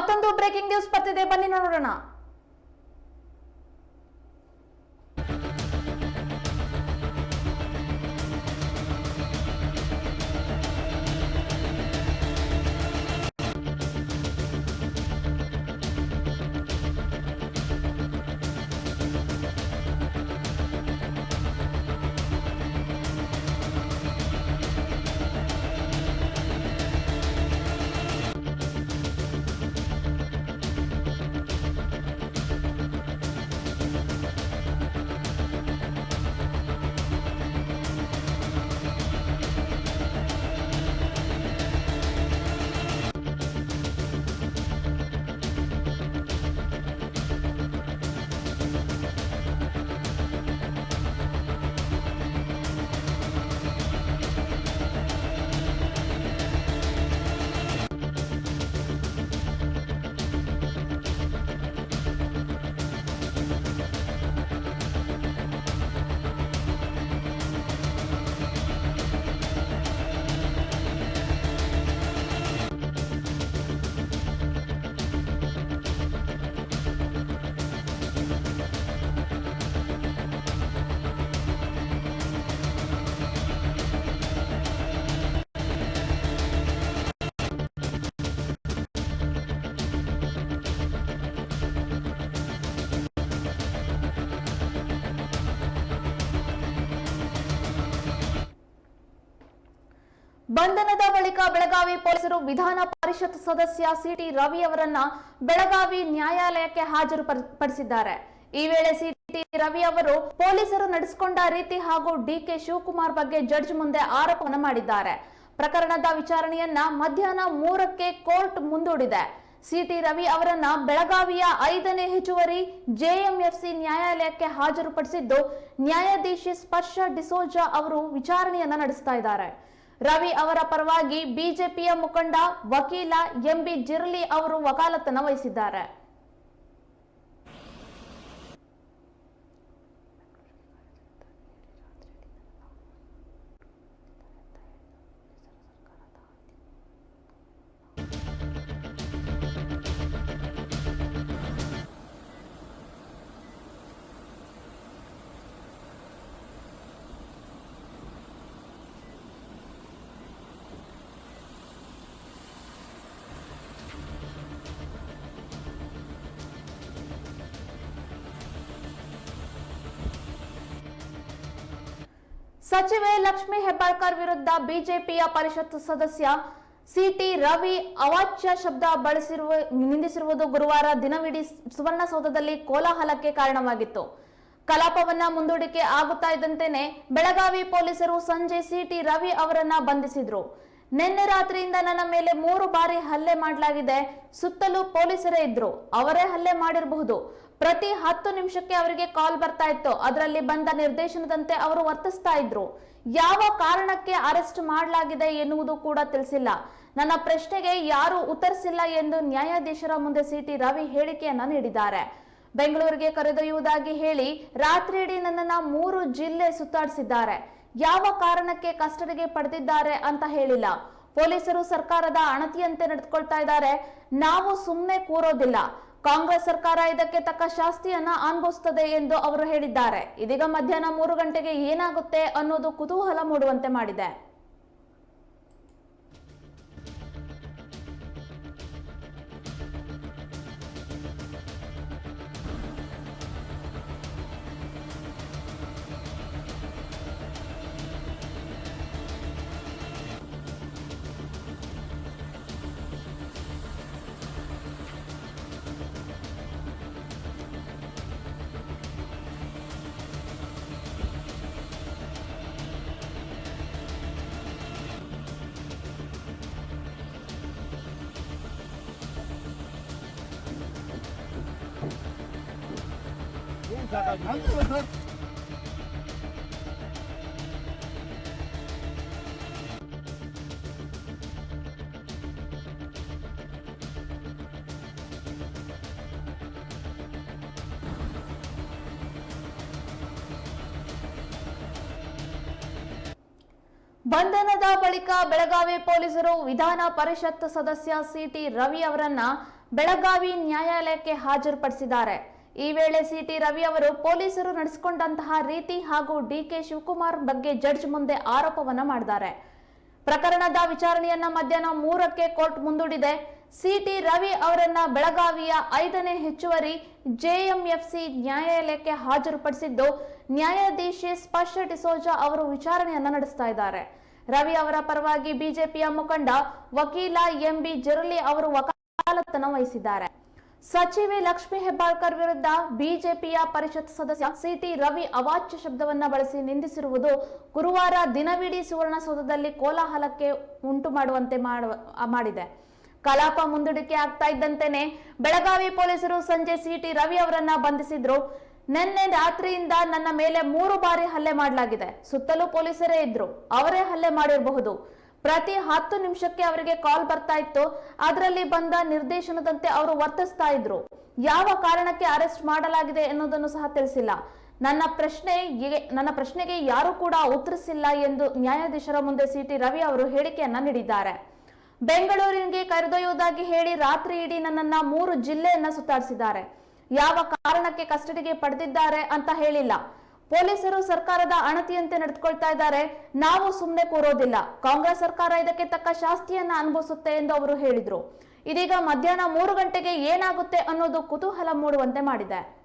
ಮತ್ತೊಂದು breaking news ಬರ್ತಿದೆ. ಬನ್ನಿ ನೋಡೋಣ. ಬಂಧನದ ಬಳಿಕ ಬೆಳಗಾವಿ ಪೊಲೀಸರು ವಿಧಾನ ಪರಿಷತ್ ಸದಸ್ಯ ಸಿಟಿ ರವಿ ಅವರನ್ನ ಬೆಳಗಾವಿ ನ್ಯಾಯಾಲಯಕ್ಕೆ ಹಾಜರು ಪಡಿಸಿದ್ದಾರೆ ಈ ವೇಳೆ ಸಿಟಿ ರವಿ ಅವರು ಪೊಲೀಸರು ನಡೆಸಿಕೊಂಡ ರೀತಿ ಹಾಗೂ ಡಿಕೆ ಶಿವಕುಮಾರ್ ಬಗ್ಗೆ ಜಡ್ಜ್ ಮುಂದೆ ಆರೋಪವನ್ನು ಮಾಡಿದ್ದಾರೆ. ಪ್ರಕರಣದ ವಿಚಾರಣೆಯನ್ನ ಮಧ್ಯಾಹ್ನ ಮೂರಕ್ಕೆ ಕೋರ್ಟ್ ಮುಂದೂಡಿದೆ. ಸಿಟಿ ರವಿ ಅವರನ್ನ ಬೆಳಗಾವಿಯ ಐದನೇ ಹೆಚ್ಚುವರಿ ಜೆಎಂಎಫ್ಸಿ ನ್ಯಾಯಾಲಯಕ್ಕೆ ಹಾಜರುಪಡಿಸಿದ್ದು ನ್ಯಾಯಾಧೀಶಿ ಸ್ಪರ್ಶ ಡಿಸೋಜಾ ಅವರು ವಿಚಾರಣೆಯನ್ನ ನಡೆಸ್ತಾ ಇದ್ದಾರೆ. ರವಿ ಅವರ ಪರವಾಗಿ ಬಿಜೆಪಿಯ ಮುಖಂಡ ವಕೀಲ ಎಂಬಿ ಜಿರ್ಲಿ ಅವರು ವಕಾಲತ್ತನ್ನು ವಹಿಸಿದ್ದಾರೆ. ಸಚಿವೆ ಲಕ್ಷ್ಮಿ ಹೆಬ್ಬಾಳ್ಕರ್ ವಿರುದ್ಧ ಬಿಜೆಪಿಯ ಪರಿಷತ್ ಸದಸ್ಯ ಸಿಟಿ ರವಿ ಅವಾಚ್ಯ ಶಬ್ದ ಬಳಸಿರುವ ನಿಂದಿಸಿರುವುದು ಗುರುವಾರ ದಿನವಿಡೀ ಸುವರ್ಣಸೌಧದಲ್ಲಿ ಕೋಲಾಹಲಕ್ಕೆ ಕಾರಣವಾಗಿತ್ತು. ಕಲಾಪವನ್ನ ಮುಂದೂಡಿಕೆ ಆಗುತ್ತಾ ಇದ್ದಂತೆಯೇ ಬೆಳಗಾವಿ ಪೊಲೀಸರು ಸಂಜೆ ಸಿಟಿ ರವಿ ಅವರನ್ನ ಬಂಧಿಸಿದ್ರು. ನಿನ್ನೆ ರಾತ್ರಿಯಿಂದ ನನ್ನ ಮೇಲೆ ಮೂರು ಬಾರಿ ಹಲ್ಲೆ ಮಾಡಲಾಗಿದೆ. ಸುತ್ತಲೂ ಪೊಲೀಸರೇ ಇದ್ರು. ಅವರೇ ಹಲ್ಲೆ ಮಾಡಿರಬಹುದು. ಪ್ರತಿ ಹತ್ತು ನಿಮಿಷಕ್ಕೆ ಅವರಿಗೆ ಕಾಲ್ ಬರ್ತಾ ಇತ್ತು. ಅದರಲ್ಲಿ ಬಂದ ನಿರ್ದೇಶನದಂತೆ ಅವರು ವರ್ತಿಸ್ತಾ ಇದ್ರು. ಯಾವ ಕಾರಣಕ್ಕೆ ಅರೆಸ್ಟ್ ಮಾಡಲಾಗಿದೆ ಎನ್ನುವುದು ಕೂಡ ತಿಳಿಸಿಲ್ಲ. ನನ್ನ ಪ್ರಶ್ನೆಗೆ ಯಾರು ಉತ್ತರಿಸಿಲ್ಲ ಎಂದು ನ್ಯಾಯಾಧೀಶರ ಮುಂದೆ ಸಿಟಿ ರವಿ ಹೇಳಿಕೆಯನ್ನ ನೀಡಿದ್ದಾರೆ. ಬೆಂಗಳೂರಿಗೆ ಕರೆದೊಯ್ಯುವುದಾಗಿ ಹೇಳಿ ರಾತ್ರಿಯಿಡೀ ನನ್ನನ್ನು ಮೂರು ಜಿಲ್ಲೆ ಸುತ್ತಾಡಿಸಿದ್ದಾರೆ. ಯಾವ ಕಾರಣಕ್ಕೆ ಕಸ್ಟಡಿಗೆ ಪಡೆದಿದ್ದಾರೆ ಅಂತ ಹೇಳಿಲ್ಲ. ಪೊಲೀಸರು ಸರ್ಕಾರದ ಅಣತಿಯಂತೆ ನಡೆದುಕೊಳ್ತಾ ಇದ್ದಾರೆ. ನಾವು ಸುಮ್ಮನೆ ಕೂರೋದಿಲ್ಲ. ಕಾಂಗ್ರೆಸ್ ಸರ್ಕಾರ ಇದಕ್ಕೆ ತಕ್ಕ ಶಾಸ್ತಿಯನ್ನ ಅನುಭವಿಸುತ್ತದೆ ಎಂದು ಅವರು ಹೇಳಿದ್ದಾರೆ. ಇದೀಗ ಮಧ್ಯಾಹ್ನ ಮೂರು ಗಂಟೆಗೆ ಏನಾಗುತ್ತೆ ಅನ್ನೋದು ಕುತೂಹಲ ಮೂಡುವಂತೆ ಮಾಡಿದೆ. ಬಂಧನದ ಬಳಿಕ ಬೆಳಗಾವಿ ಪೊಲೀಸರು ವಿಧಾನ ಪರಿಷತ್ ಸದಸ್ಯ ಸಿಟಿ ರವಿ ಅವರನ್ನ ಬೆಳಗಾವಿ ನ್ಯಾಯಾಲಯಕ್ಕೆ ಹಾಜರುಪಡಿಸಿದ್ದಾರೆ. ಈ ವೇಳೆ ಸಿಟಿ ರವಿ ಅವರು ಪೊಲೀಸರು ನಡೆಸಿಕೊಂಡಂತಹ ರೀತಿ ಹಾಗೂ ಡಿಕೆ ಶಿವಕುಮಾರ್ ಬಗ್ಗೆ ಜಡ್ಜ್ ಮುಂದೆ ಆರೋಪವನ್ನ ಮಾಡಿದ್ದಾರೆ. ಪ್ರಕರಣದ ವಿಚಾರಣೆಯನ್ನ ಮಧ್ಯಾಹ್ನ ಮೂರಕ್ಕೆ ಕೋರ್ಟ್ ಮುಂದೂಡಿದೆ. ಸಿಟಿ ರವಿ ಅವರನ್ನ ಬೆಳಗಾವಿಯ ಐದನೇ ಹೆಚ್ಚುವರಿ ಜೆಎಂಎಫ್ಸಿ ನ್ಯಾಯಾಲಯಕ್ಕೆ ಹಾಜರುಪಡಿಸಿದ್ದು, ನ್ಯಾಯಾಧೀಶೆ ಸ್ಪರ್ಶ ಡಿಸೋಜಾ ಅವರು ವಿಚಾರಣೆಯನ್ನ ನಡೆಸ್ತಾ ಇದ್ದಾರೆ. ರವಿ ಅವರ ಪರವಾಗಿ ಬಿಜೆಪಿಯ ಮುಖಂಡ ವಕೀಲ ಎಂಬಿ ಜರಲಿ ಅವರು ವಕಾಲತ್ತನ್ನು ವಹಿಸಿದ್ದಾರೆ. ಸಚಿವೆ ಲಕ್ಷ್ಮಿ ಹೆಬ್ಬಾಳ್ಕರ್ ವಿರುದ್ಧ ಬಿಜೆಪಿಯ ಪರಿಷತ್ ಸದಸ್ಯ ಸಿಟಿ ರವಿ ಅವಾಚ್ಯ ಶಬ್ದವನ್ನ ಬಳಸಿ ನಿಂದಿಸಿರುವುದು ಗುರುವಾರ ದಿನವಿಡೀ ಸುವರ್ಣಸೌಧದಲ್ಲಿ ಕೋಲಾಹಲಕ್ಕೆ ಉಂಟು ಮಾಡುವಂತೆ ಮಾಡುವ, ಮಾಡಿದೆ. ಕಲಾಪ ಮುಂದೂಡಿಕೆ ಆಗ್ತಾ ಇದ್ದಂತೆನೆ ಬೆಳಗಾವಿ ಪೊಲೀಸರು ಸಂಜೆ ಸಿಟಿ ರವಿ ಅವರನ್ನ ಬಂಧಿಸಿದ್ರು. ನಿನ್ನೆ ರಾತ್ರಿಯಿಂದ ನನ್ನ ಮೇಲೆ ಮೂರು ಬಾರಿ ಹಲ್ಲೆ ಮಾಡಲಾಗಿದೆ. ಸುತ್ತಲೂ ಪೊಲೀಸರೇ ಇದ್ರು. ಅವರೇ ಹಲ್ಲೆ ಮಾಡಿರಬಹುದು. ಪ್ರತಿ ಹತ್ತು ನಿಮಿಷಕ್ಕೆ ಅವರಿಗೆ ಕಾಲ್ ಬರ್ತಾ ಇತ್ತು. ಅದರಲ್ಲಿ ಬಂದ ನಿರ್ದೇಶನದಂತೆ ಅವರು ವರ್ತಿಸ್ತಾ ಇದ್ರು. ಯಾವ ಕಾರಣಕ್ಕೆ ಅರೆಸ್ಟ್ ಮಾಡಲಾಗಿದೆ ಎನ್ನುವುದನ್ನು ಸಹ ತಿಳಿಸಿಲ್ಲ. ನನ್ನ ಪ್ರಶ್ನೆ ನನ್ನ ಪ್ರಶ್ನೆಗೆ ಯಾರು ಕೂಡ ಉತ್ತರಿಸಿಲ್ಲ ಎಂದು ನ್ಯಾಯಾಧೀಶರ ಮುಂದೆ ಸಿಟಿ ರವಿ ಅವರು ಹೇಳಿಕೆಯನ್ನ ನೀಡಿದ್ದಾರೆ. ಬೆಂಗಳೂರಿಗೆ ಕರೆದೊಯ್ಯುವುದಾಗಿ ಹೇಳಿ ರಾತ್ರಿ ಇಡೀ ನನ್ನನ್ನ ಮೂರು ಜಿಲ್ಲೆಯನ್ನ ಸುತ್ತಾಡಿಸಿದ್ದಾರೆ. ಯಾವ ಕಾರಣಕ್ಕೆ ಕಸ್ಟಡಿಗೆ ಪಡೆದಿದ್ದಾರೆ ಅಂತ ಹೇಳಿಲ್ಲ. ಪೊಲೀಸರು ಸರ್ಕಾರದ ಅಣತಿಯಂತೆ ನಡೆದುಕೊಳ್ತಾ ಇದ್ದಾರೆ. ನಾವು ಸುಮ್ಮನೆ ಕೂರೋದಿಲ್ಲ. ಕಾಂಗ್ರೆಸ್ ಸರ್ಕಾರ ಇದಕ್ಕೆ ತಕ್ಕ ಶಾಸ್ತಿಯನ್ನ ಅನುಭವಿಸುತ್ತೆ ಎಂದು ಅವರು ಹೇಳಿದರು. ಇದೀಗ ಮಧ್ಯಾಹ್ನ ಮೂರು ಗಂಟೆಗೆ ಏನಾಗುತ್ತೆ ಅನ್ನೋದು ಕುತೂಹಲ ಮೂಡುವಂತೆ ಮಾಡಿದೆ.